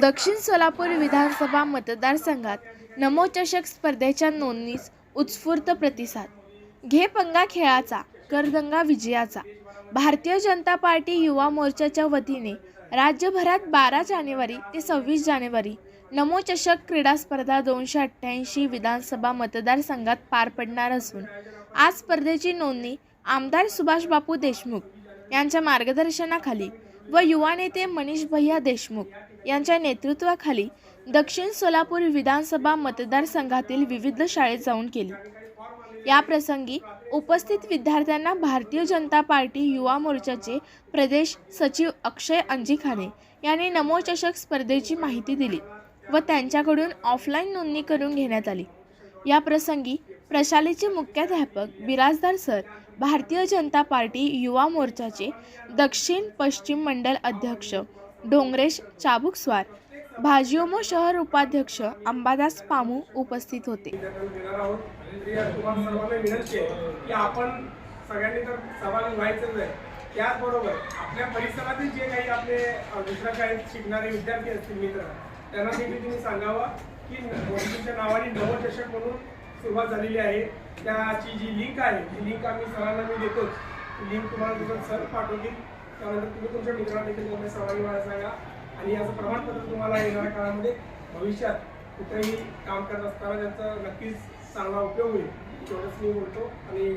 दक्षिण सोलापूर विधानसभा मतदारसंघात नमोचषक स्पर्धेच्या नोंदणीस उत्स्फूर्त प्रतिसाद. घे पंगा खेळाचा करदंगा विजयाचा. भारतीय जनता पार्टी युवा मोर्चाच्या वतीने राज्यभरात बारा जानेवारी ते सव्वीस जानेवारी नमोचषक क्रीडा स्पर्धा दोनशे अठ्ठ्याऐंशी विधानसभा मतदारसंघात पार पडणार असून आज स्पर्धेची नोंदणी आमदार सुभाषबापू देशमुख यांच्या मार्गदर्शनाखाली व युवा नेते मनीष भैया देशमुख यांच्या नेतृत्वाखाली दक्षिण सोलापूर विधानसभा मतदारसंघातील विविध शाळेत जाऊन केली. या प्रसंगी उपस्थित विद्यार्थ्यांना भारतीय जनता पार्टी युवा मोर्चाचे प्रदेश सचिव अक्षय अंजिखाने यांनी नमोचषक स्पर्धेची माहिती दिली व त्यांच्याकडून ऑफलाईन नोंदणी करून घेण्यात आली. या प्रसंगी प्रशालेचे मुख्याध्यापक बिराजदार सर भारतीय जनता पार्टी युवा मोर्चाचे दक्षिण पश्चिम मंडल अध्यक्ष डोंगरेश चाबुकस्वार भाजिओमो शहर उपाध्यक्ष अंबादास पामू उपस्थित होते. विद्यार्थ्यांना आपण सगळ्यांनी तर सहभागी व्हायचंच आहे त्याचबरोबर आपल्या परिसरातील जे काही आपले अ, दुसऱ्या शाळेत शिकणारे विद्यार्थी असतील मित्र त्यांना देखील तुम्ही सांगावं की वस्तूच्या नावाने नवचषक म्हणून सुरुवात झालेली आहे त्याची जी लिंक आहे ती लिंक आम्ही सरांना मी देतोच. ती लिंक तुम्हाला सर पाठवतील. त्यानंतर तुम्ही तुमच्या मित्रांना देखील त्यामध्ये सहभागी व्हायला सांगा. आणि याचं प्रमाणपत्र तुम्हाला येणाऱ्या काळामध्ये भविष्यात कुठेही काम करत असताना त्याचा नक्कीच चांगला उपयोग होईल. तेवढंच मी बोलतो आणि